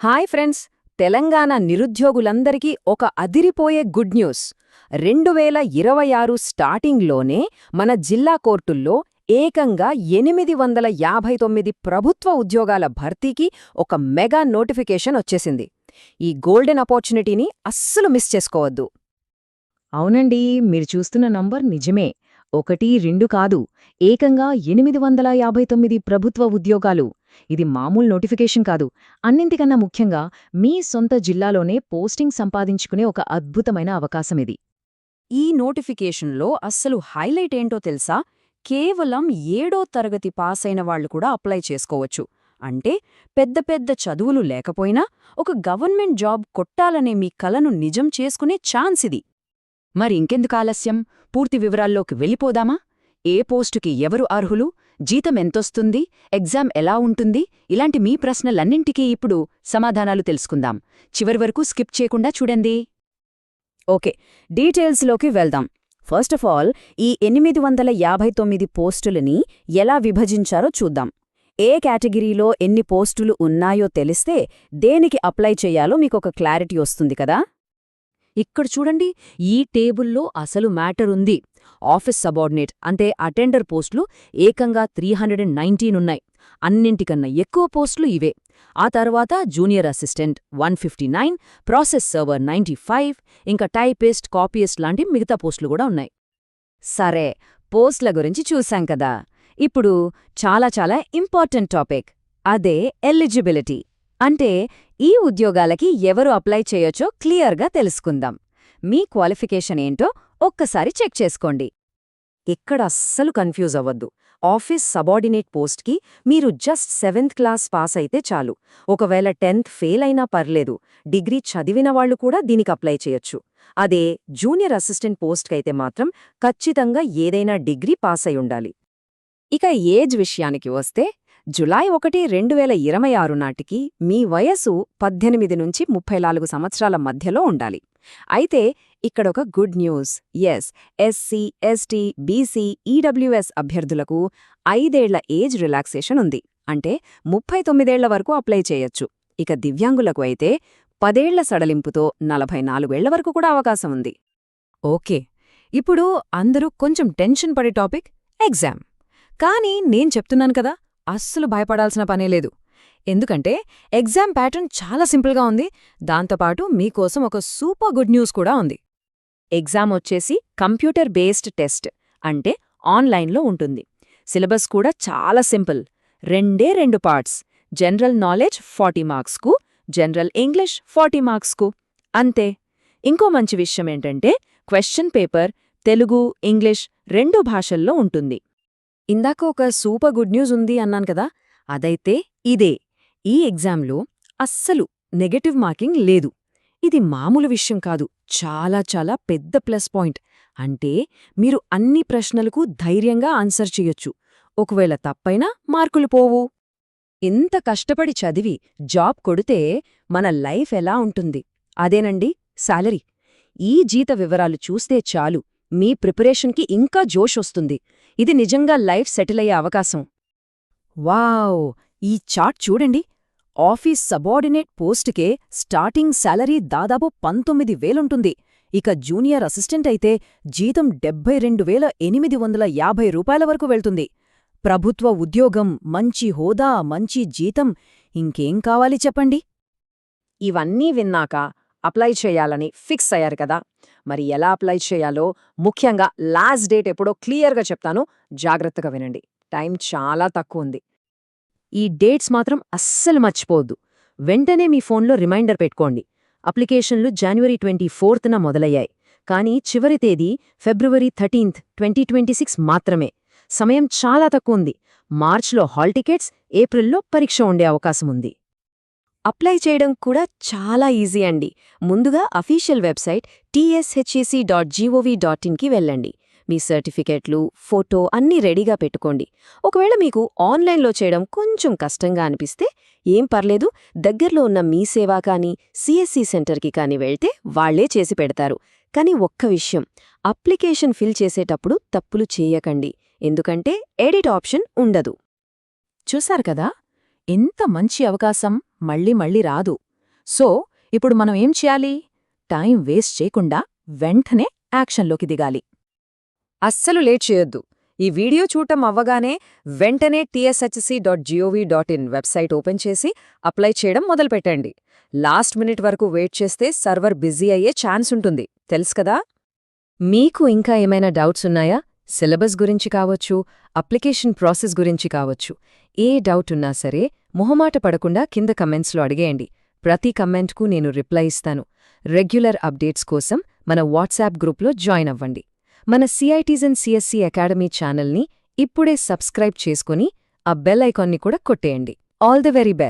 Hi friends Telangana నిరుద్యోగులందరికీ ఒక అదిరిపోయే good news. రెండు వేల ఇరవై ఆరు స్టార్టింగ్లోనే మన జిల్లా కోర్టుల్లో ఏకంగా ఎనిమిది వందల యాభై తొమ్మిది ప్రభుత్వ ఉద్యోగాల భర్తీకి ఒక మెగా నోటిఫికేషన్ వచ్చేసింది. ఈ గోల్డెన్ ఆపర్చునిటీని అస్సలు మిస్ చేసుకోవద్దు. అవునండి మీరు చూస్తున్న నంబర్ నిజమే. ఒకటి రెండు కాదు. ఏకంగా ఎనిమిది వందల యాభై తొమ్మిది ప్రభుత్వ ఉద్యోగాలు. ఇది మామూలు నోటిఫికేషన్ కాదు. అన్నింటికన్నా ముఖ్యంగా మీ సొంత జిల్లాలోనే పోస్టింగ్ సంపాదించుకునే ఒక అద్భుతమైన అవకాశం ఇది. ఈ నోటిఫికేషన్లో అస్సలు హైలైట్ ఏంటో తెలుసా? కేవలం ఏడో తరగతి పాసైన వాళ్ళు కూడా అప్లై చేసుకోవచ్చు. అంటే పెద్ద పెద్ద చదువులు లేకపోయినా ఒక గవర్నమెంట్ జాబ్ కొట్టాలనే మీ కలను నిజం చేసుకునే ఛాన్స్ ఇది. మరి ఇంకెందుకు ఆలస్యం? పూర్తి వివరాల్లోకి వెళ్ళిపోదామా? ఏ పోస్టుకి ఎవరు అర్హులు? జీతం ఎంతొస్తుంది? ఎగ్జామ్ ఎలా ఉంటుంది? ఇలాంటి మీ ప్రశ్నలన్నింటికీ ఇప్పుడు సమాధానాలు తెలుసుకుందాం. చివరి వరకు స్కిప్ చేయకుండా చూడండి. ఓకే డీటెయిల్స్లోకి వెళ్దాం. ఫస్ట్ ఆఫ్ ఆల్ ఈ ఎనిమిది వందల యాభై తొమ్మిది పోస్టులని ఎలా విభజించారో చూద్దాం. ఏ కేటగిరీలో ఎన్ని పోస్టులు ఉన్నాయో తెలిస్తే దేనికి అప్లై చేయాలో మీకొక క్లారిటీ వస్తుంది కదా? ఇక్కడ చూడండి ఈ టేబుల్లో అసలు మ్యాటర్ ఉంది. ఆఫీస్ సబార్డినేట్ అంటే అటెండర్ పోస్టులు ఏకంగా త్రీ హండ్రెడ్ అండ్ నైన్టీన్ ఉన్నాయి. అన్నింటికన్నా ఎక్కువ పోస్టులు ఇవే. ఆ తర్వాత junior assistant one fifty nine process server ninety five ఇంకా టైపిస్ట్ కాపీయిస్ట్ లాంటి మిగతా పోస్టులు కూడా ఉన్నాయి. సరే పోస్ట్ల గురించి చూశాం కదా. ఇప్పుడు చాలా చాలా ఇంపార్టెంట్ టాపిక్. అదే ఎలిజిబిలిటీ. అంటే ఈ ఉద్యోగాలకి ఎవరు అప్లై చేయొచ్చో క్లియర్గా తెలుసుకుందాం. మీ క్వాలిఫికేషన్ ఏంటో ఒక్కసారి చెక్ చేసుకోండి. ఇక్కడ అస్సలు కన్ఫ్యూజ్ అవ్వద్దు. ఆఫీస్ సబార్డినేట్ పోస్ట్కి మీరు జస్ట్ సెవెంత్ క్లాస్ పాస్ అయితే చాలు. ఒకవేళ టెన్త్ ఫెయిల్ అయినా పర్లేదు. డిగ్రీ చదివిన వాళ్ళు కూడా దీనికి అప్లై చేయొచ్చు. అదే జూనియర్ అసిస్టెంట్ పోస్ట్కైతే మాత్రం ఖచ్చితంగా ఏదైనా డిగ్రీ పాస్ అయి ఉండాలి. ఇక ఏజ్ విషయానికి వస్తే జులై ఒకటి రెండు వేల ఇరవై ఆరు నాటికి మీ వయసు పద్దెనిమిది నుంచి ముప్పై నాలుగు సంవత్సరాల మధ్యలో ఉండాలి. అయితే ఇక్కడొక good news. S SC ST BC EWS అభ్యర్థులకు ఐదేళ్ళ ఏజ్ రిలాక్సేషన్ ఉంది. అంటే ముప్పై తొమ్మిదేళ్ళ వరకు అప్లై చేయొచ్చు. ఇక దివ్యాంగులకు అయితే పదేళ్ళ సడలింపుతో నలభై నాలుగేళ్ళ వరకు కూడా అవకాశం ఉంది. ఓకే. ఇప్పుడు అందరూ కొంచెం టెన్షన్ పడే టాపిక్? ఎగ్జామ్. కానీ నేను చెప్తున్నాను కదా అస్సలు భయపడాల్సిన పనేలేదు ఎందుకంటే ఎగ్జామ్ ప్యాటర్న్ చాలా సింపుల్గా ఉంది. దాంతోపాటు మీకోసం ఒక సూపర్ గుడ్ న్యూస్ కూడా ఉంది. ఎగ్జామ్ వచ్చేసి కంప్యూటర్ బేస్డ్ టెస్ట్ అంటే ఆన్లైన్లో ఉంటుంది. సిలబస్ కూడా చాలా సింపుల్. రెండే రెండు పార్ట్స్ జనరల్ నాలెడ్జ్ ఫార్టీ మార్క్స్కు జనరల్ ఇంగ్లీష్ ఫార్టీ మార్క్స్కు. అంతే. ఇంకో మంచి విషయం ఏంటంటే క్వశ్చన్ పేపర్ తెలుగు ఇంగ్లీష్ రెండు భాషల్లో ఉంటుంది. ఇందాక ఒక సూపర్ గుడ్ న్యూస్ ఉంది అన్నాను కదా అదైతే ఇదే. ఈ ఎగ్జామ్లో అస్సలు నెగటివ్ మార్కింగ్ లేదు. ఇది మామూలు విషయం కాదు చాలా చాలా పెద్ద ప్లస్ పాయింట్. అంటే మీరు అన్ని ప్రశ్నలకు ధైర్యంగా ఆన్సర్ చెయ్యొచ్చు ఒకవేళ తప్పైనా మార్కులు పోవు. ఇంత కష్టపడి చదివి జాబ్ కొడితే మన లైఫ్ ఎలా ఉంటుంది? అదేనండి శాలరీ ఈ జీత వివరాలు చూస్తే చాలు. మీ ప్రిపరేషన్కి ఇంకా జోష్ వస్తుంది. ఇది నిజంగా లైఫ్ సెటిల్ అయ్యే అవకాశం. వావ్! ఈ చార్ట్ చూడండి. ఆఫీస్ సబార్డినేట్ పోస్టుకే స్టార్టింగ్ శాలరీ దాదాపు పంతొమ్మిది వేలుంటుంది. ఇక జూనియర్ అసిస్టెంట్ అయితే జీతం డెబ్బై రెండు వేల ఎనిమిది వందల యాభై రూపాయల వరకు వెళ్తుంది. ప్రభుత్వ ఉద్యోగం మంచి హోదా మంచి జీతం ఇంకేం కావాలి చెప్పండి? ఇవన్నీ విన్నాక అప్లై చేయాలని ఫిక్స్ అయ్యారు కదా. మరి ఎలా అప్లై చేయాలో ముఖ్యంగా లాస్ట్ డేట్ ఎప్పుడో క్లియర్గా చెప్తాను. జాగ్రత్తగా వినండి. టైం చాలా తక్కువ ఉంది. ఈ డేట్స్ మాత్రం అస్సలు మర్చిపోవద్దు. వెంటనే మీ ఫోన్లో రిమైండర్ పెట్టుకోండి. అప్లికేషన్లు జనవరి ట్వంటీ ఫోర్త్న మొదలయ్యాయి. కానీ చివరి తేదీ February thirteenth twenty twenty six మాత్రమే. సమయం చాలా తక్కువ ఉంది. మార్చ్లో హాల్ టికెట్స్ ఏప్రిల్లో పరీక్ష ఉండే అవకాశం ఉంది. అప్లై చేయడం కూడా చాలా ఈజీ అండి. ముందుగా official website TSHEC dot GOV dot ఇన్కి వెళ్ళండి. మీ సర్టిఫికెట్లు ఫోటో అన్నీ రెడీగా పెట్టుకోండి. ఒకవేళ మీకు ఆన్లైన్లో చేయడం కొంచెం కష్టంగా అనిపిస్తే ఏం పర్లేదు దగ్గర్లో ఉన్న మీ సేవా కానీ సిఎస్సి సెంటర్కి కానీ వెళ్తే వాళ్ళే చేసి పెడతారు. కానీ ఒక్క విషయం అప్లికేషన్ ఫిల్ చేసేటప్పుడు తప్పులు చేయకండి. ఎందుకంటే ఎడిట్ ఆప్షన్ ఉండదు. చూశారు కదా? ఎంత మంచి అవకాశం మళ్ళీ మళ్ళీ రాదు. సో ఇప్పుడు మనం ఏం చేయాలి? టైం వేస్ట్ చేయకుండా వెంటనే యాక్షన్లోకి దిగాలి. అస్సలు లేట్ చేయొద్దు. ఈ వీడియో చూడటం అవ్వగానే వెంటనే TSHC dot GOV dot in website open చేసి అప్లై చేయడం మొదలుపెట్టండి. లాస్ట్ మినిట్ వరకు వెయిట్ చేస్తే సర్వర్ బిజీ అయ్యే ఛాన్స్ ఉంటుంది. తెలుసు కదా? మీకు ఇంకా ఏమైనా డౌట్స్ ఉన్నాయా? సిలబస్ గురించి కావచ్చు అప్లికేషన్ ప్రాసెస్ గురించి కావచ్చు. ఏ డౌట్ ఉన్నా సరే మొహమాట పడకుండా కింద కమెంట్స్లో అడిగేయండి. ప్రతి కమెంట్కు నేను రిప్లై ఇస్తాను. రెగ్యులర్ అప్డేట్స్ కోసం మన వాట్సాప్ గ్రూప్లో జాయిన్ అవ్వండి. మన సిఐటీజన్ సిఎస్సి అకాడమీ ఛానల్ని ఇప్పుడే సబ్స్క్రైబ్ చేసుకుని ఆ బెల్ ఐకాన్ని కూడా కొట్టేయండి. All the very best!